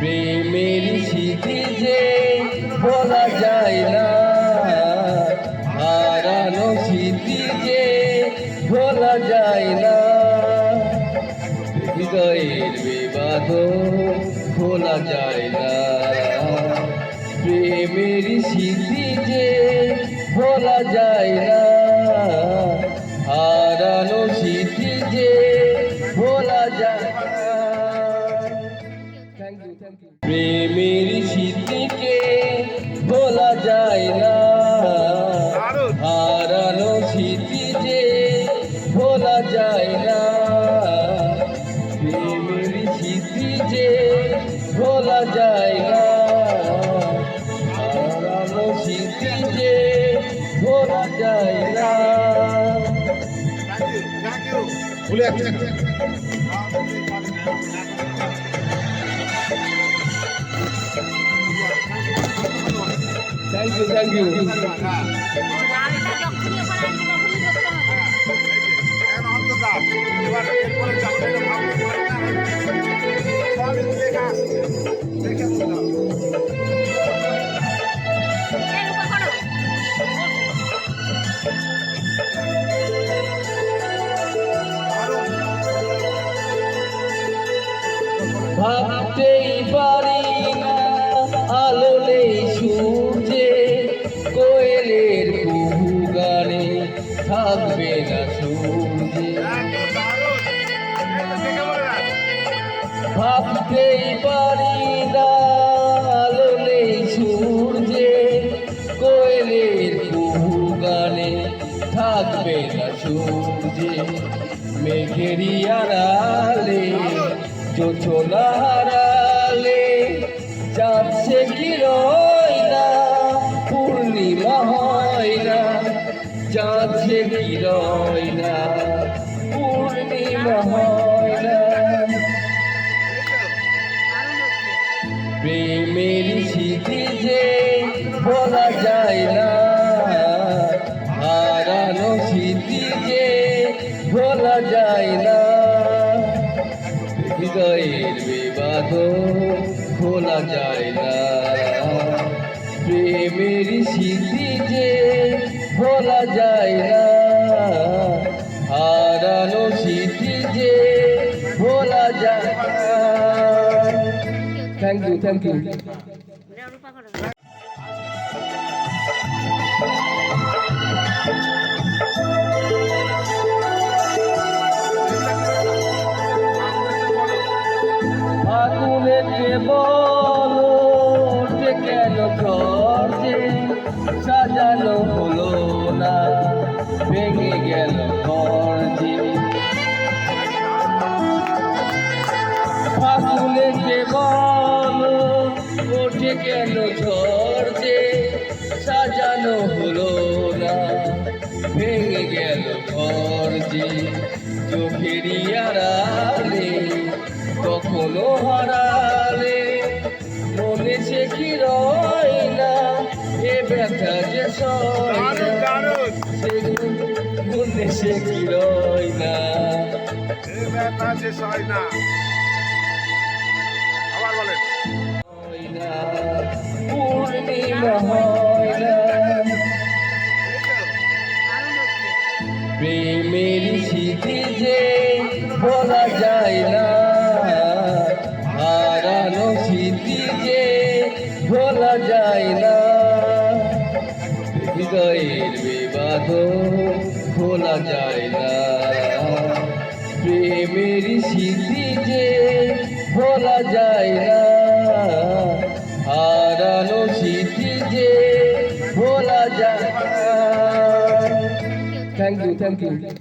প্রেমের স্মৃতি যে বলা যায় না, হারানো স্মৃতি যে বলা যায় না। হৃদয়ের বিবাদ খোলা যায় না, প্রেমের স্মৃতি ভোলা যায় না। প্রেমের স্মৃতি যে ভোলা যায় না। স্মৃতি যে ভোলা যায় না। ভুলে থ্যাংক ইউ থ্যাংক ইউ অন্তত এবার ভাবতেই পারি থাকবে না ভাবতেই পারি না আলো নেই সূর্যে, কোয়েলের কুহু গানে থাকবে না সূর্যে, মেঘেরি আড়ালে জোছনা হারালে যাচ্ছে কি হৃদয়ের বিবাদ খোলা যায় না। প্রেমের স্মৃতি যে বলা যায় না। হারানো স্মৃতি যে বলা যায় না। থ্যাংক ইউ থ্যাংক ইউ সাজানো হলো না ভেঙে গেল খরচে চোখেরই আড়ালে কখনো হারালে। মনে সে কি রয় না এ ব্যথা যে সয় মনে সে কি রয় না। এই ব্যাপারটা শেষ হয় না। প্রেমের স্মৃতি যে বলা যায় না, হারানো স্মৃতি যে বলা যায় না। হৃদয়ের বিবাদ খোলা যায় না, প্রেমের স্মৃতি যে বলা যায় না, হারানো স্মৃতি যে বলা যায় না থ্যাংক ইউ থ্যাংক ইউ